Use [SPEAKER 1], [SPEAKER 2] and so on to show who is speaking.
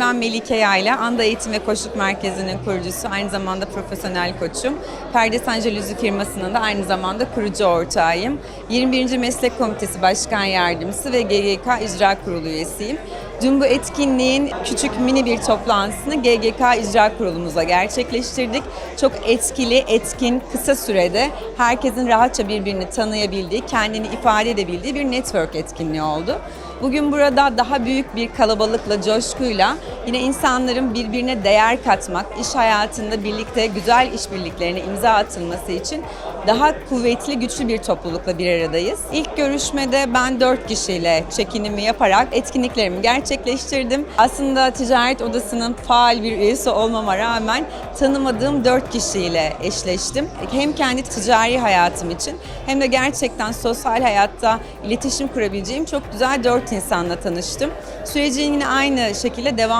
[SPEAKER 1] Ben Melike Yayla, Anda Eğitim ve Koçluk Merkezi'nin kurucusu, aynı zamanda profesyonel koçum. Perde Sancalüzü firmasının da aynı zamanda kurucu ortağıyım. 21. Meslek Komitesi Başkan Yardımcısı ve GGK İcra Kurulu üyesiyim. Dün bu etkinliğin küçük mini bir toplantısını GGK İcra Kurulumuzla gerçekleştirdik. Çok etkili, etkin, kısa sürede herkesin rahatça birbirini tanıyabildiği, kendini ifade edebildiği bir network etkinliği oldu. Bugün burada daha büyük bir kalabalıkla, coşkuyla yine insanların birbirine değer katmak, iş hayatında birlikte güzel işbirliklerine imza atılması için daha kuvvetli, güçlü bir toplulukla bir aradayız. İlk görüşmede ben dört kişiyle çekinimi yaparak etkinliklerimi gerçekleştirdim. Aslında ticaret odasının faal bir üyesi olmama rağmen tanımadığım dört kişiyle eşleştim. Hem kendi ticari hayatım için hem de gerçekten sosyal hayatta iletişim kurabileceğim çok güzel dört insanla tanıştım. Sürecin yine aynı şekilde devam